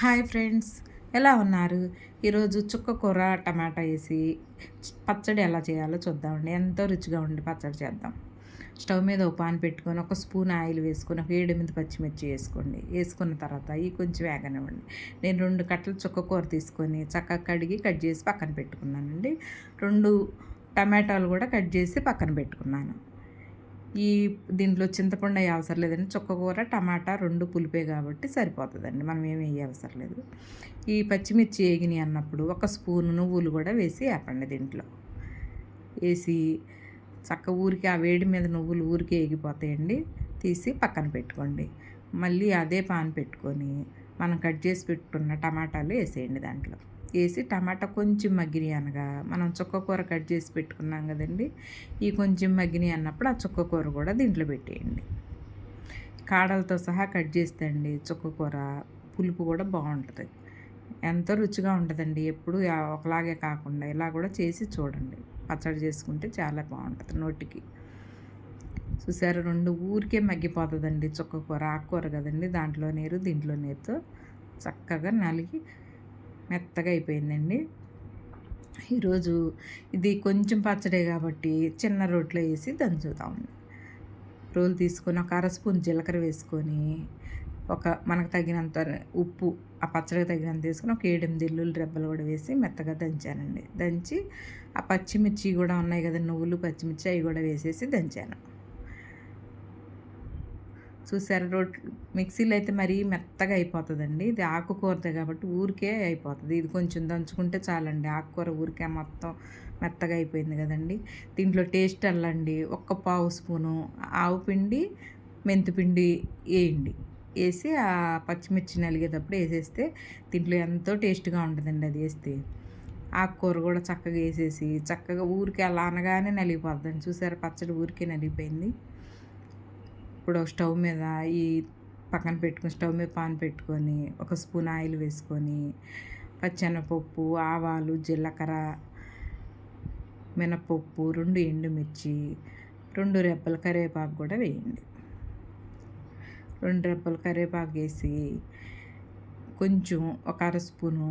Hi friends ఎలా ఉన్నారు? ఈరోజు చుక్క కూర టమాటా వేసి పచ్చడి ఎలా చేయాలో చూద్దామండి. ఎంతో రుచిగా ఉండి పచ్చడి చేద్దాం. స్టవ్ మీద ఒక పాన్ పెట్టుకొని ఒక స్పూన్ ఆయిల్ వేసుకొని ఒక ఏడెనిమిది పచ్చిమిర్చి వేసుకోండి. వేసుకున్న తర్వాత ఈ కొంచెం వేగనివ్వండి. నేను రెండు కట్టలు చుక్క కూర తీసుకొని చక్కగా కడిగి కట్ చేసి పక్కన పెట్టుకున్నానండి. రెండు టమాటాలు కూడా కట్ చేసి పక్కన పెట్టుకున్నాను. ఈ దీంట్లో చింతపండు అయ్యే అవసరం లేదండి. చుక్కకూర టమాటా రెండు పులిపే కాబట్టి సరిపోతుందండి. మనం ఏమి వేయ అవసరం లేదు. ఈ పచ్చిమిర్చి వేగిని అన్నప్పుడు ఒక స్పూన్ నువ్వులు కూడా వేసి వేపండి దీంట్లో. వేసి చక్క ఊరికి ఆ వేడి మీద నువ్వులు ఊరికి వేగిపోతాయండి తీసి పక్కన పెట్టుకోండి. మళ్ళీ అదే పాన్ పెట్టుకొని మనం కట్ చేసి పెట్టుకున్న టమాటాలు వేసేయండి దాంట్లో. వేసి టమాటా కొంచెం మగ్గిని అనగా మనం చుక్క కూర కట్ చేసి పెట్టుకున్నాం కదండి ఈ కొంచెం మగ్గిని అన్నప్పుడు ఆ చుక్కకూర కూడా దీంట్లో పెట్టేయండి. కాడలతో సహా కట్ చేస్తే చుక్కకూర పులుపు కూడా బాగుంటుంది. ఎంతో రుచిగా ఉంటుందండి ఎప్పుడు ఒకలాగే కాకుండా ఇలా కూడా చేసి చూడండి. పచ్చడి చేసుకుంటే చాలా బాగుంటుంది నోటికి. చూసారు? రెండు ఊరికే మగ్గిపోతుందండి చుక్క కూర ఆకుకూర కదండి. దాంట్లో నీరు దీంట్లో నీరుతో చక్కగా నలిగి మెత్తగా అయిపోయిందండి. ఈరోజు ఇది కొంచెం పచ్చడే కాబట్టి చిన్న రోట్లో వేసి దంచుతాం రోలు తీసుకొని ఒక అర స్పూన్ జీలకర్ర వేసుకొని ఒక మనకు తగినంత ఉప్పు ఆ పచ్చడికి తగినంత వేసుకొని ఒక ఏడెనిమిది ఇల్లులు రెబ్బలు కూడా వేసి మెత్తగా దంచానండి. దంచి ఆ పచ్చిమిర్చి కూడా ఉన్నాయి కదా నువ్వులు పచ్చిమిర్చి అవి కూడా వేసేసి దంచాను. చూసారు? రోట్ మిక్సీలో అయితే మరీ మెత్తగా అయిపోతుందండి. ఇది ఆకుకూరదే కాబట్టి ఊరికే అయిపోతుంది. ఇది కొంచెం దంచుకుంటే చాలండి. ఆకుకూర ఊరికే మొత్తం మెత్తగా అయిపోయింది కదండి. దీంట్లో టేస్ట్ అల్లండి. ఒక్క పావు స్పూను ఆవు పిండి మెంతిపిండి వేయండి. వేసి ఆ పచ్చిమిర్చి నలిగేటప్పుడు వేసేస్తే దీంట్లో ఎంతో టేస్ట్గా ఉంటుందండి అది వేస్తే. ఆకుకూర కూడా చక్కగా వేసేసి చక్కగా ఊరికే అలా అనగానే నలిగిపోద్దండి చూసారు? పచ్చడి ఊరికే నలిగిపోయింది. ఇప్పుడు స్టవ్ మీద ఈ పక్కన పెట్టుకుని స్టవ్ మీద పాన్ పెట్టుకొని ఒక స్పూన్ ఆయిల్ వేసుకొని పచ్చెనపప్పు ఆవాలు జీలకర్ర మినపప్పు రెండు ఎండుమిర్చి రెండు రెబ్బల కరివేపాకు కూడా వేయండి. రెండు రెబ్బల కరివేపాకు వేసి కొంచెం ఒక అర స్పూను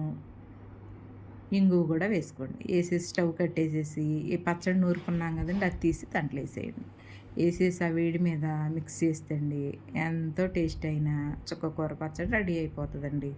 ఇంగువ కూడా వేసుకోండి. వేసేసి స్టవ్ కట్టేసేసి ఈ పచ్చడి నూరుకున్నాం కదండి అది తీసి దాంట్లో వేసేయండి. వేసేసి ఆ వేడి మీద మిక్స్ చేస్తండి ఎంతో టేస్ట్ అయిన చుక్కకూర పచ్చడి రెడీ అయిపోతుందండి.